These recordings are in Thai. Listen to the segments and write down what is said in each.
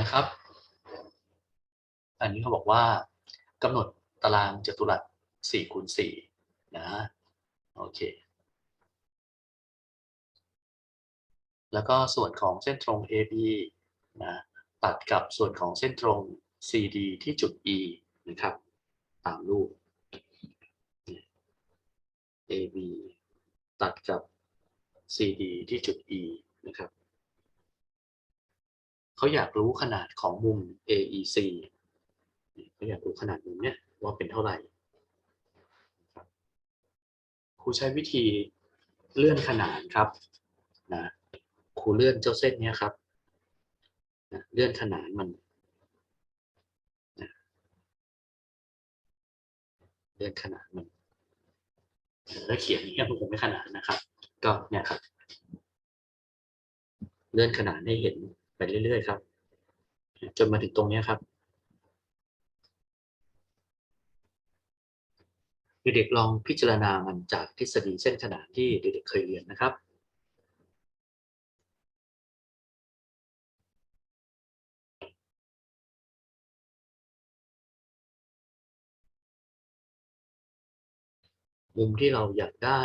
นะครับ อันนี้เขาบอกว่ากำหนดตารางจัตุรัส4คูณ4นะโอเค แล้วก็ส่วนของเส้นตรง AB นะตัดกับส่วนของเส้นตรง CD ที่จุด E นะครับ ตามรูป AB ตัดกับ CD ที่จุด E นะครับ เขาอยากรู้ขนาดของมุม AEC เขาอยากรู้ขนาดมุมเนี้ยว่าเป็นเท่าไหร่ครูใช้วิธีเลื่อนขนานครับนะครูเลื่อนเจ้าเส้นเนี้ยครับนะเลื่อนขนานมันนะเลื่อนขนานมันแล้วเขียนอย่างเงี้ยมันคงไม่ขนานนะครับ ก็เนี่ยครับ เลื่อนขนานให้เห็น เรื่อยๆครับ จนมาถึงตรงนี้ครับเด็กๆลองพิจารณามันจากทฤษฎีเส้นขนานที่เด็กๆเคยเรียนนะครับมุมที่เราอยากได้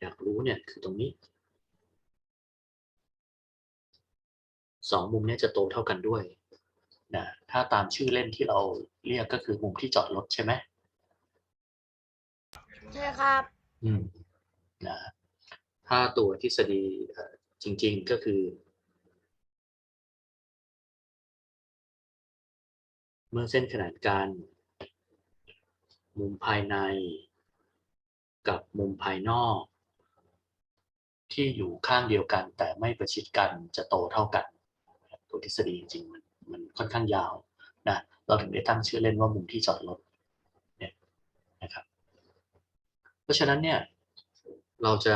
อยากรู้เนี่ยคือตรงนี้ สองมุมเนี้จะโตเท่ากันด้วยนะถ้าตามชื่อเล่นที่เราเรียกก็คือมุมที่จอดรถใช่ไหมใช่ครับ อืมนะถ้าตัวทฤษฎีเอ่อจริง ๆก็คือ เมื่อเส้นขนานกันมุมภายในกับมุมภายนอก ที่อยู่ข้างเดียวกันแต่ไม่ประชิดกันจะโตเท่ากัน ตัวทฤษฎีจริงมันมันค่อนข้างยาวนะเราถึงได้ตั้งชื่อเล่นว่ามุมที่จอดรถเนี่ยนะครับ เพราะฉะนั้นเนี่ยเราจะ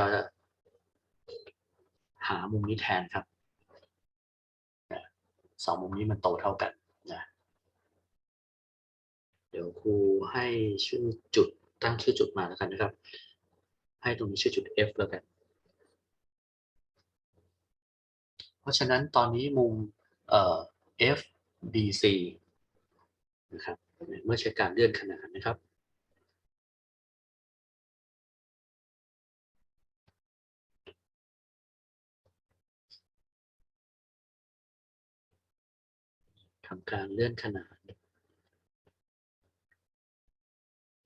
หามุมนี้แทนครับนะสองมุมนี้มันโตเท่ากันนะเดี๋ยวครูให้ชื่อจุดตั้งชื่อจุดมาแล้วกันนะครับ ให้ตรงนี้ชื่อจุด F แล้วกัน เพราะฉะนั้นตอนนี้มุม เอ่อ FBC นะครับเมื่อใช้การเลื่อนขนานนะครับทำการเลื่อนขนาน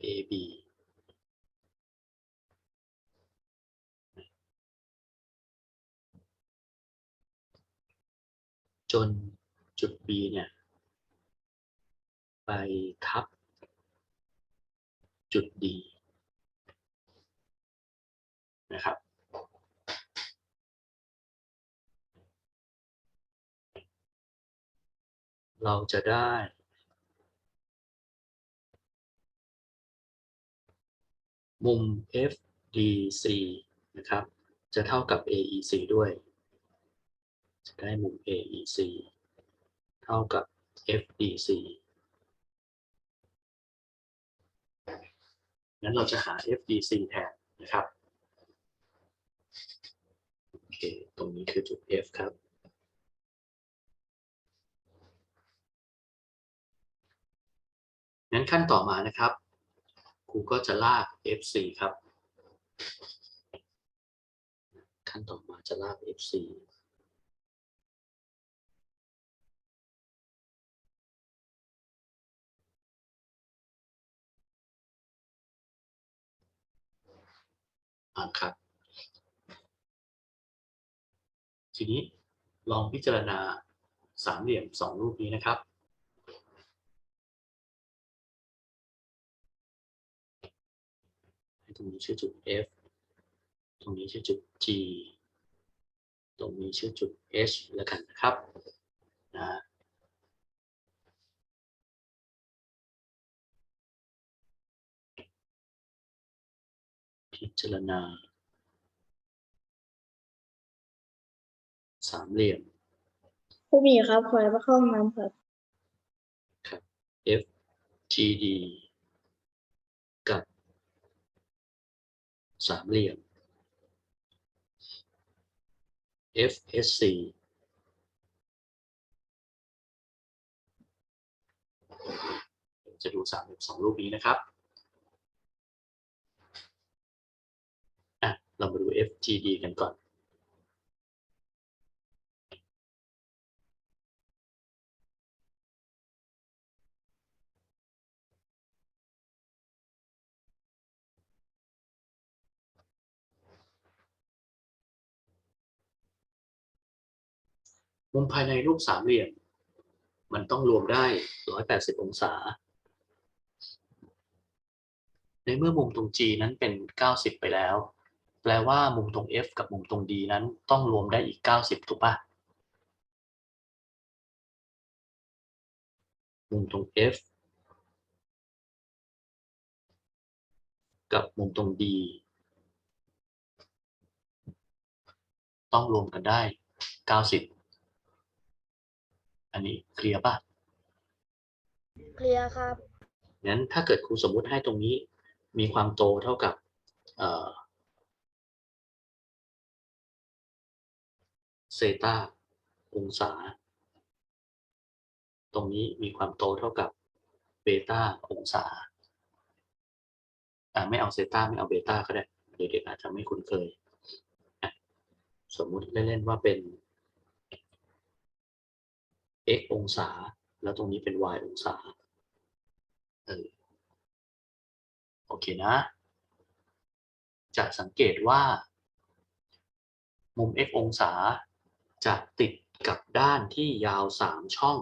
AB จนจุด B เนี่ย ไปทับ จุด D นะครับ เราจะได้ มุม FDC นะครับ จะเท่ากับ AEC ด้วย จะได้มุม AEC เท่ากับ FDC งั้นเราจะหา FDC แทนนะครับ โอเค ตรงนี้คือจุด F ครับ งั้นขั้นต่อมานะครับครูก็จะลาก FC ครับ ขั้นต่อมาจะลาก FC อ่าครับ ทีนี้ลองพิจารณาสามเหลี่ยมสองรูปนี้นะครับ ตรงนี้ชื่อจุด F ตรงนี้ชื่อจุด G ตรงนี้ชื่อจุด H แล้วกันนะครับนะ พิจารณา สามเหลี่ยมผู้มีครับขอไปเข้าห้องน้ำครับ ครับ F G D กับ สามเหลี่ยม F S C จะดูสามเหลี่ยมสองรูปนี้นะครับ เรามาดู FGD กันก่อน มุมภายในรูปสามเหลี่ยม มันต้องรวมได้ 180 องศา ในเมื่อมุมตรง G นั้นเป็น 90 ไปแล้ว แปลว่ามุมตรง F กับมุมตรง D นั้นต้องรวมได้อีก 90 ถูกปะมุมตรง F กับมุมตรง D ต้องรวมกันได้ 90 อันนี้เคลียร์ป่ะ เคลียร์ครับ งั้นถ้าเกิดครูสมมุติให้ตรงนี้มีความโตเท่ากับเอ่อ ตาองศา ตรงนี้มีความโตเท่ากับเบต้าองศาอ่าไม่เอาเซตาไม่เอาเบต้าก็ได้เด็กๆอาจจะไม่คุ้นเคย สมมุติเล่นๆว่าเป็น x องศา แล้วตรงนี้เป็น y องศาเออโอเคนะ จะสังเกตว่า มุม x องศา จะติดกับด้านที่ยาว 3 ช่อง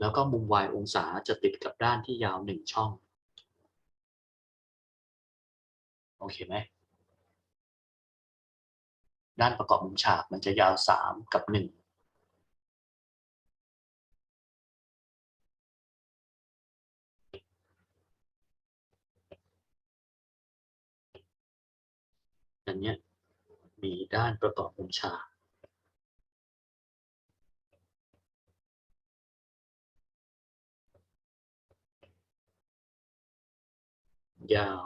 แล้วก็มุม y องศาจะติดกับด้านที่ยาว 1 ช่อง โอเคไหม ด้านประกอบมุมฉากมันจะยาว 3 กับ 1อันเนี้ย มีด้านประกอบมุมฉากยาว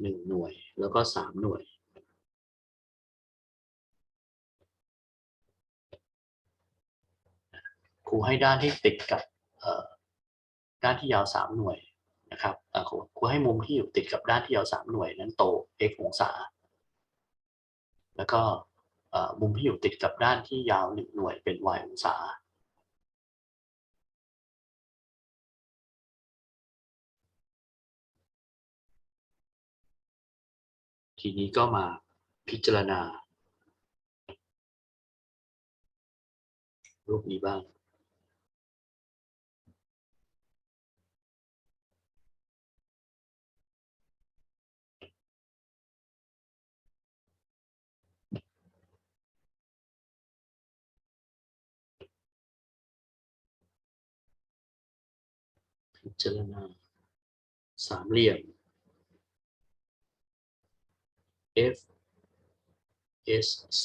หนึ่งหน่วยแล้วก็สามหน่วย ครูให้ด้านที่ติดกับด้านที่ยาวสามหน่วย นะครับครูให้มุมที่อยู่ติดกับด้านที่ยาวสามหน่วยนั้นโต x องศา แล้วก็มุมที่อยู่ติดกับด้านที่ยาวหนึ่งหน่วยเป็น y องศาทีนี้ก็มาพิจารณา รูปนี้บ้าง พิจารณาสามเหลี่ยม F S C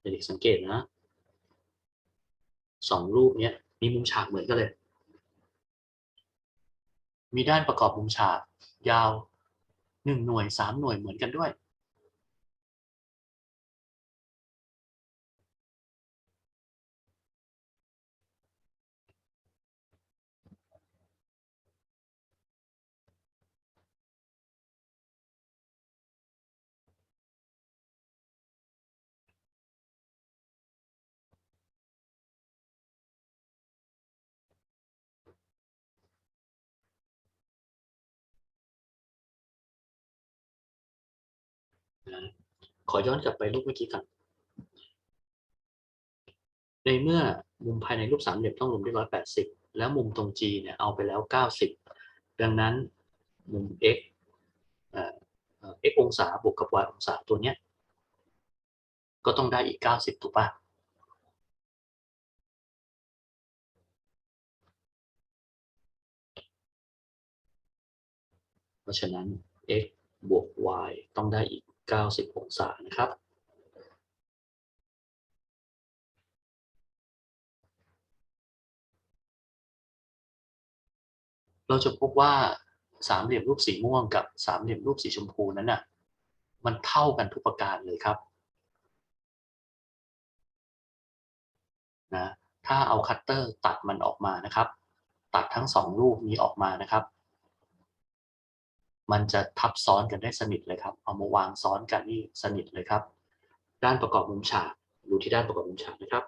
เด็กสังเกตนะสองรูปเนี้ยมีมุมฉากเหมือนกันเลย มีด้านประกอบมุมฉากยาวหนึ่งหน่วยสามหน่วยเหมือนกันด้วย ขอย้อนกลับไปรูปเมื่อกี้ก่อนในเมื่อมุมภายในรูปสามเหลี่ยมต้องรวมด้วยร้อยแปดสิบแล้วมุมตรง G เนี่ยเอาไปแล้วเก้าสิบดังนั้นมุม x เอ่อเอ่อ x องศาบวกกับ y องศาตัวเนี้ยก็ต้องได้อีกเก้าสิบถูกปะเพราะฉะนั้น x บวก y ต้องได้อีก 90 องศานะครับ เราจะพบว่าสามเหลี่ยมรูปสีม่วงกับสามเหลี่ยมรูปสีชมพูนั้นน่ะมันเท่ากันทุกประการเลยครับนะถ้าเอาคัตเตอร์ตัดมันออกมานะครับ ตัดทั้งสองรูปนี้ออกมานะครับ มันจะทับซ้อนกันได้สนิทเลยครับ เอามาวางซ้อนกันนี่สนิทเลยครับ ด้านประกอบมุมฉากดูที่ด้านประกอบมุมฉากนะครับ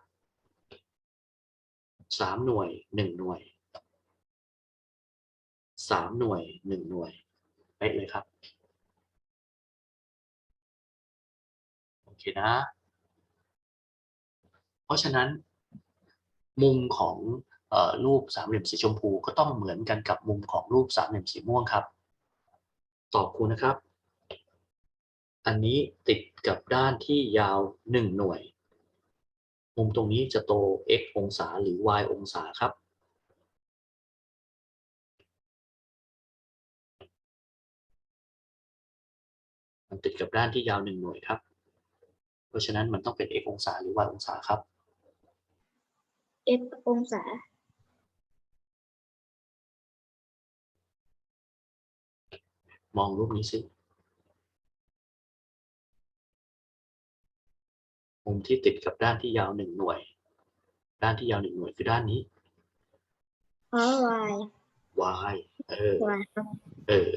สามหน่วยหนึ่งหน่วยสามหน่วยหนึ่งหน่วยเป๊ะเลยครับ โอเคนะ เพราะฉะนั้น มุมของออรูปสามเหลี่ยมสีชมพูก็ต้องเหมือนกันกับมุมของรูปสามเหลี่ยมสีม่วงครับ ตอบครูนะครับ อันนี้ติดกับด้านที่ยาวหนึ่งหน่วย มุมตรงนี้จะโต x องศาหรือ y องศาครับ มันติดกับด้านที่ยาวหนึ่งหน่วยครับ เพราะฉะนั้นมันต้องเป็น x องศาหรือ y องศาครับ x องศา มองรูปนี้สิมุมที่ติดกับด้านที่ยาวหนึ่งหน่วย ด้านที่ยาวหนึ่งหน่วยคือด้านนี้อ๋อ y y เออ y ครับเออ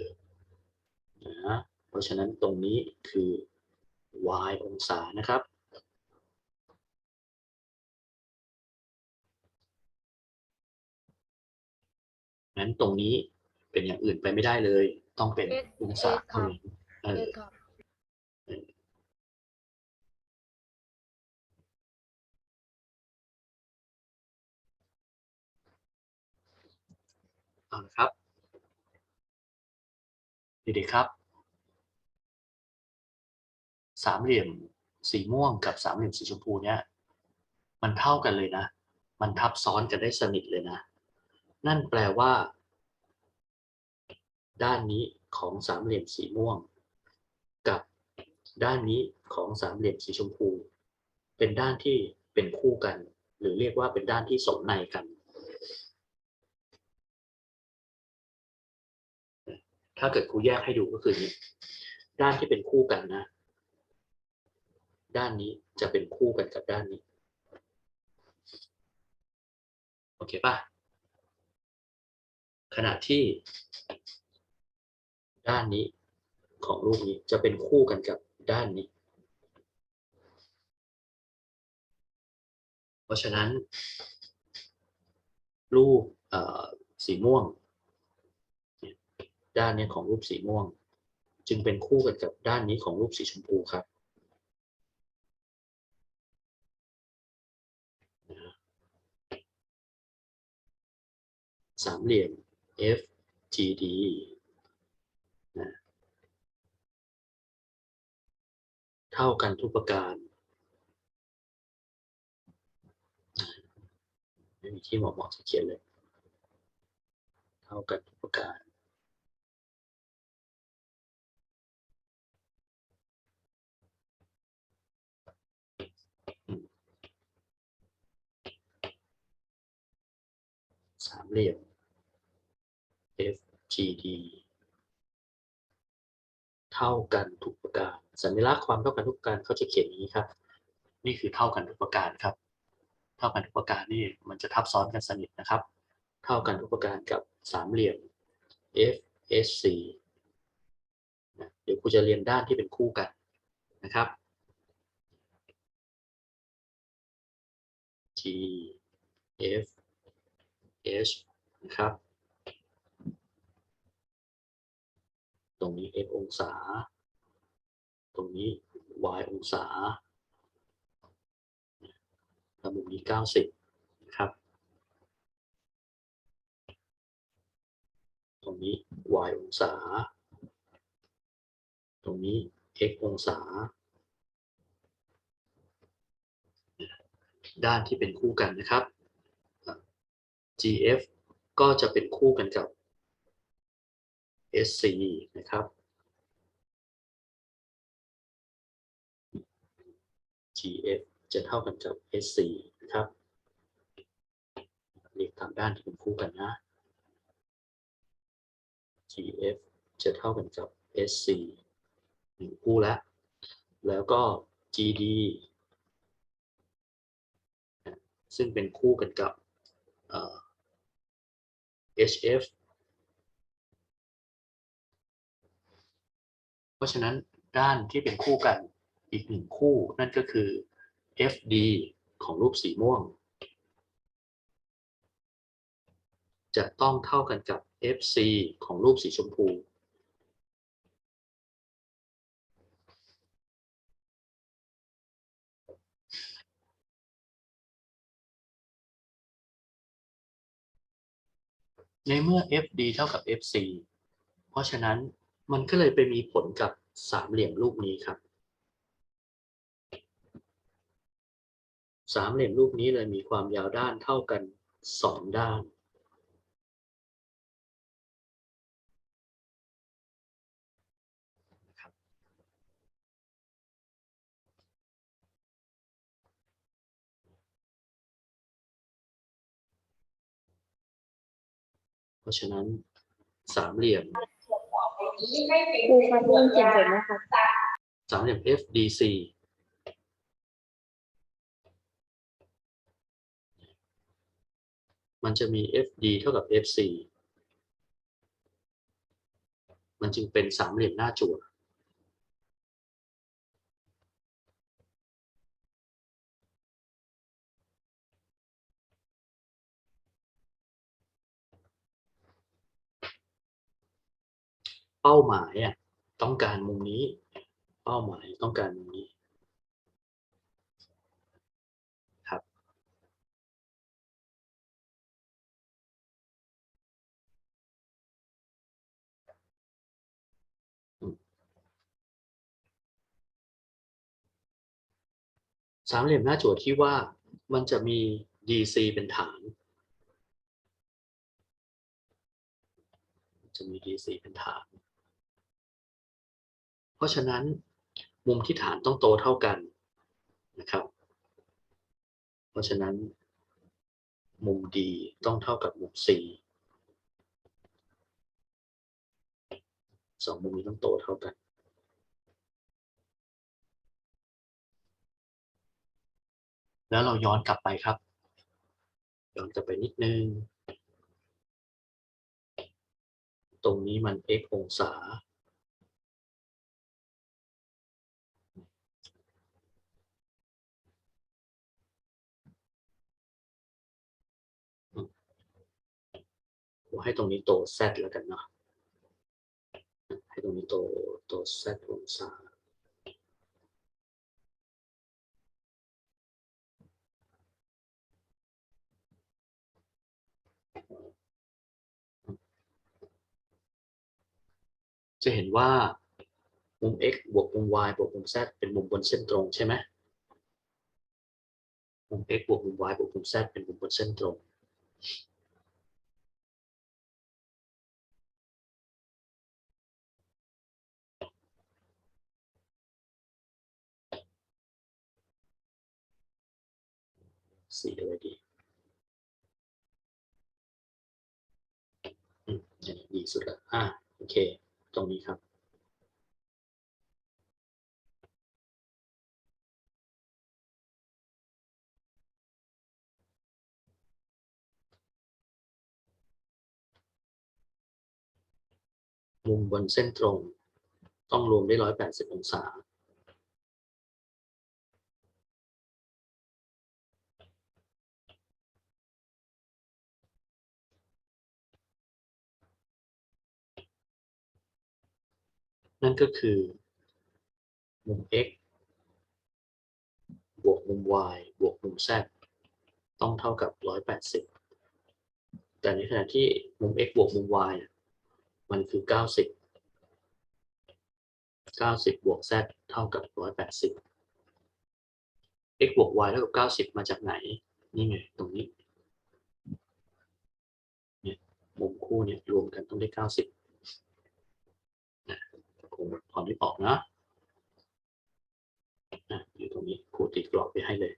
นะ เพราะฉะนั้นตรงนี้คือ y องศานะครับ งั้นตรงนี้เป็นอย่างอื่นไปไม่ได้เลย ต้องเป็น X องศา X ครัเท่าบนั้นเออ x ครับเอาละครับเด็กๆครับ สามเหลี่ยมสีม่วงกับสามเหลี่ยมสีชมพูเนี่ย มันเท่ากันเลยนะ มันทับซ้อนกันได้สนิทเลยนะ นั่นแปลว่า ด้านนี้ของสามเหลี่ยมสีม่วง กับด้านนี้ของสามเหลี่ยมสีชมพู เป็นด้านที่เป็นคู่กัน หรือเรียกว่าเป็นด้านที่สมในกัน ถ้าเกิดครูแยกให้ดูก็คือนี้ด้านที่เป็นคู่กันนะ ด้านนี้จะเป็นคู่กันกับด้านนี้ โอเคป่ะขณะที่ ด้านนี้ของรูปนี้จะเป็นคู่กันกับด้านนี้ เพราะฉะนั้น รูปสีม่วง ด้านนี้ของรูปสีม่วง จึงเป็นคู่กันกับด้านนี้ของรูปสีชมพูครับสามเหลี่ยม FGD นะ เท่ากันทุกประการ ไม่มีที่เหมาะเหมาะจะเขียนเลย เท่ากันทุกประการสามเหลี่ยม FGD เท่ากันทุกประการ สัญลักษณ์ความเท่ากันทุกประการเขาจะเขียนอย่างนี้ครับ นี่คือเท่ากันทุกประการครับ เท่ากันทุกประการนี่มันจะทับซ้อนกันสนิทนะครับ เท่ากันทุกประการกับสามเหลี่ยม FSC นะเดี๋ยวครูจะเรียนด้านที่เป็นคู่กันนะครับ G F H นะครับ ตรงนี้ x องศา ตรงนี้ y องศาแล้วมุมนี้ 90 นะครับ ตรงนี้ y องศา ตรงนี้ x องศา ด้านที่เป็นคู่กันนะครับ GF ก็จะเป็นคู่กันกับ SC นะครับ GF จะเท่ากันกับ SC นะครับเรียกตามด้านที่เป็นคู่กันนะ GF จะเท่ากันกับ SC หนึ่งคู่แล้ว แล้วก็ GD ซึ่งเป็นคู่กันกับ HF เพราะฉะนั้นด้านที่เป็นคู่กัน อีกหนึ่งคู่ นั่นก็คือ FD ของรูปสีม่วง จะต้องเท่ากันกับ FC ของรูปสีชมพู ในเมื่อ FD เท่ากับ FC เพราะฉะนั้นมันก็เลยไปมีผลกับสามเหลี่ยมรูปนี้ครับ สามเหลี่ยมรูปนี้เลยมีความยาวด้านเท่ากันสองด้านเพราะฉะนั้นสามเหลี่ยมครูครับเรื่องเขียนเสร็จไหมครับสามเหลี่ยม FDC มันจะมี FD เท่ากับ FC มันจึงเป็นสามเหลี่ยมหน้าจั่วเป้าหมายอะต้องการมุมนี้ เป้าหมายต้องการมุมนี้ สามเหลี่ยมหน้าจั่วที่ว่ามันจะมี DC เป็นฐาน จะมี DC เป็นฐาน เพราะฉะนั้นมุมที่ฐานต้องโตเท่ากันนะครับ เพราะฉะนั้น มุม D ต้องเท่ากับมุม C สองมุมนี้ต้องโตเท่ากัน แล้วเราย้อนกลับไปครับ ย้อนกลับไปนิดนึง ตรงนี้มัน x องศา ให้ตรงนี้โต z แล้วกันเนาะ ให้ตรงนี้โตโต z องศา จะเห็นว่ามุม x บวกมุม y บวกมุม z เป็นมุมบนเส้นตรงใช่ไหมมุม x บวกมุม y บวกมุม z เป็นมุมบนเส้นตรง สีอะไรดีอืมดีสุดละอ่าโอเค ตรงนี้ครับ มุมบนเส้นตรง ต้องรวมได้ร้อยแปดสิบองศา นั่นก็คือมุม x บวกมุม y บวกมุม z ต้องเท่ากับ 180 แต่ในขณะที่มุม x บวกมุม y มันคือ 90 90 บวก z เท่ากับ 180 x บวก y เท่ากับ 90 มาจากไหน นี่ไง ตรงนี้ เนี่ย มุมคู่เนี่ยรวมกันต้องได้ 90 คงพอนึกออกนะอะอยู่ตรงนี้ครูติดกรอบไปให้เลย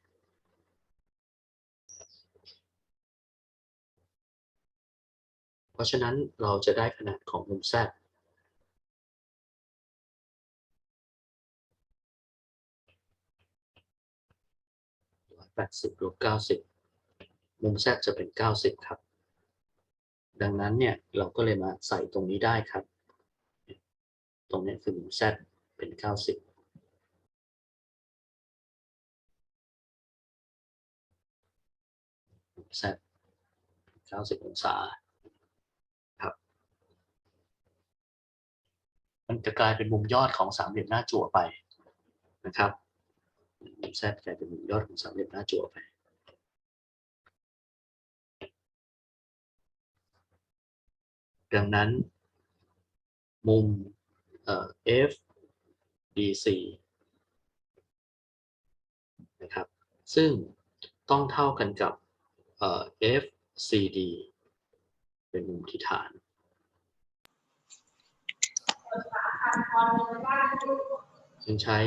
เพราะฉะนั้นเราจะได้ขนาดของมุม z 180ลบ90มุม z จะเป็น90ครับ ดังนั้นเนี่ยเราก็เลยมาใส่ตรงนี้ได้ครับ ตรงนี้คือมุม z เป็น90มุม z 90องศาครับ มันจะกลายเป็นมุมยอดของสามเหลี่ยมหน้าจั่วไปนะครับมุม z กลายเป็นมุมยอดของสามเหลี่ยมหน้าจั่วไปดังนั้น มุม เอ่อ FDC นะครับ ซึ่งต้องเท่ากันกับเอ่อ FCD เป็นมุมที่ฐาน จึงใช้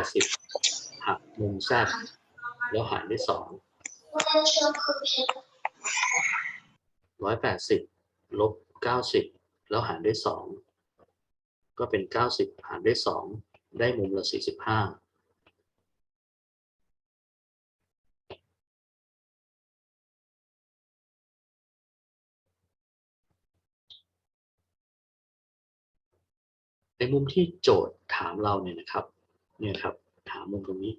180 หักมุม z แล้วหารด้วย2 180 ลบ 90 แล้วหารด้วย2 ก็เป็น 90 หารด้วย 2 ได้มุมละ 45ในมุมที่โจทย์ถามเราเนี่ยนะครับเนี่ยครับถามมุมตรงนี้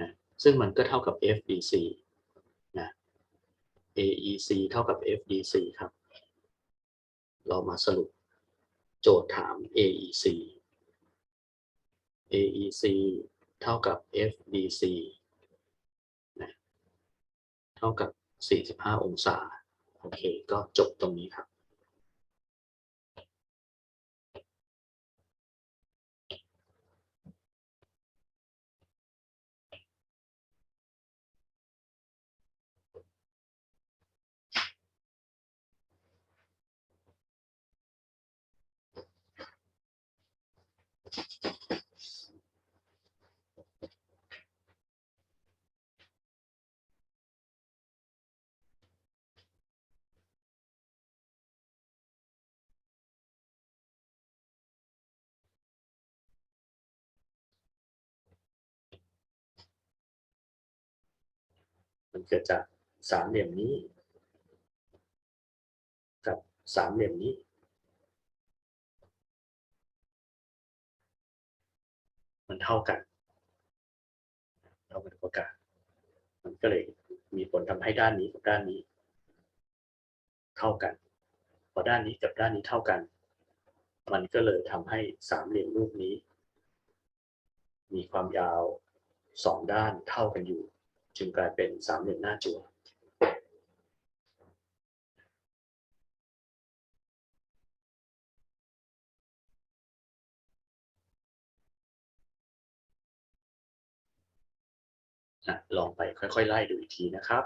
นะซึ่งมันก็เท่ากับ FDC นะ AEC เท่ากับ FDC ครับ เรามาสรุป โจทย์ถาม AEC AEC เท่ากับ FDC นะเท่ากับ 45 องศา โอเค ก็จบตรงนี้ครับ มันเกิดจากสามเหลี่ยมนี้ กับสามเหลี่ยมนี้ มันเท่ากันเท่ากันประกาศมันก็เลยมีผลทำให้ด้านนี้กับด้านนี้ เท่ากัน พอด้านนี้กับด้านนี้เท่ากัน มันก็เลยทำให้สามเหลี่ยมรูปนี้ มีความยาวสองด้านเท่ากันอยู่ จึงกลายเป็นสามเหลี่ยมหน้าจั่วลองไปค่อย ๆ ไล่ดูอีกทีนะครับ